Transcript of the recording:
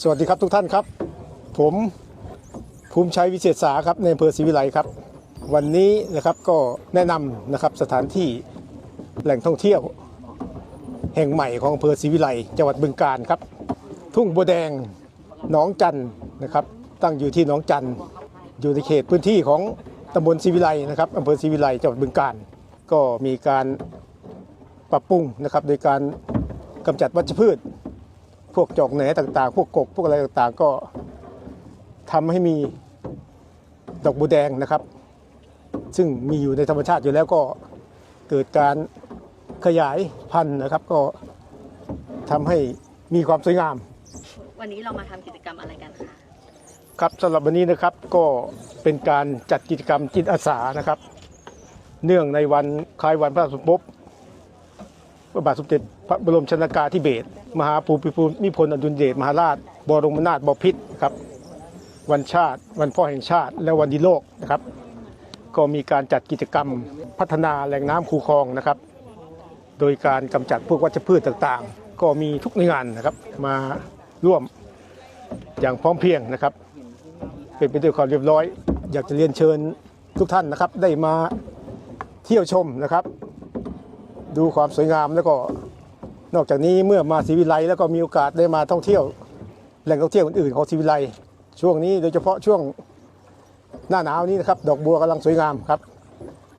สวัสดีครับทุกท่านครับ ผมภูมิชัยวิเศษสาครับในอำเภอศรีวิไลครับ วันนี้นะครับก็แนะนำนะครับสถานที่แหล่งท่องเที่ยว แห่งใหม่ของอำเภอศรีวิไลจังหวัดบึงกาฬครับ ทุ่งบัวแดงหนองจันนะครับ ตั้งอยู่ที่หนองจันอยู่ในเขตพื้นที่ของตำบลศรีวิไลนะครับอำเภอศรีวิไลจังหวัดบึงกาฬก็มีการปรับปรุงนะครับโดยการกำจัดวัชพืช พวกจอกแหนต่างๆ พวกกกพวกอะไรต่างๆ ก็ทำให้มีดอกบัวแดงนะครับ ซึ่งมีอยู่ในธรรมชาติอยู่แล้วก็เกิดการขยายพันธุ์นะครับ ก็ทำให้มีความสวยงาม วันนี้เรามาทำกิจกรรมอะไรกันคะครับสำหรับวันนี้นะครับก็เป็นการจัดกิจกรรมจิตอาสานะครับ เนื่องในวันคล้ายวันพระสมภพพระบาทสมเด็จพ ระบรมชนากาธิเบศรมหาภูมิพลอดุลยเดชมหาราช บรมนาถบพิตรครับวันชาติ วันพ่อแห่งชาติ และวันดีโลกนะครับ ก็มีการจัดกิจกรรมพัฒนาแหล่งน้ำคูคลองนะครับ โดยการกำจัดพวกวัชพืชต่างๆ ก็มีทุกหน่วยงานนะครับมาร่วมอย่างพร้อมเพรียงนะครับ เป็นไปด้วยความเรียบร้อย อยากจะเรียนเชิญทุกท่านนะครับ ได้มาเที่ยวชมนะครับ ดูความสวยงามแล้วก็ นอกจากนี้เมื่อมาศรีวิไลแล้วก็มีโอกาสได้มาท่องเที่ยว แหล่งท่องเที่ยวอื่นๆของศรีวิไลช่วงนี้โดยเฉพาะช่วงหน้าหนาวนี้นะครับ ดอกบัวกำลังสวยงามครับ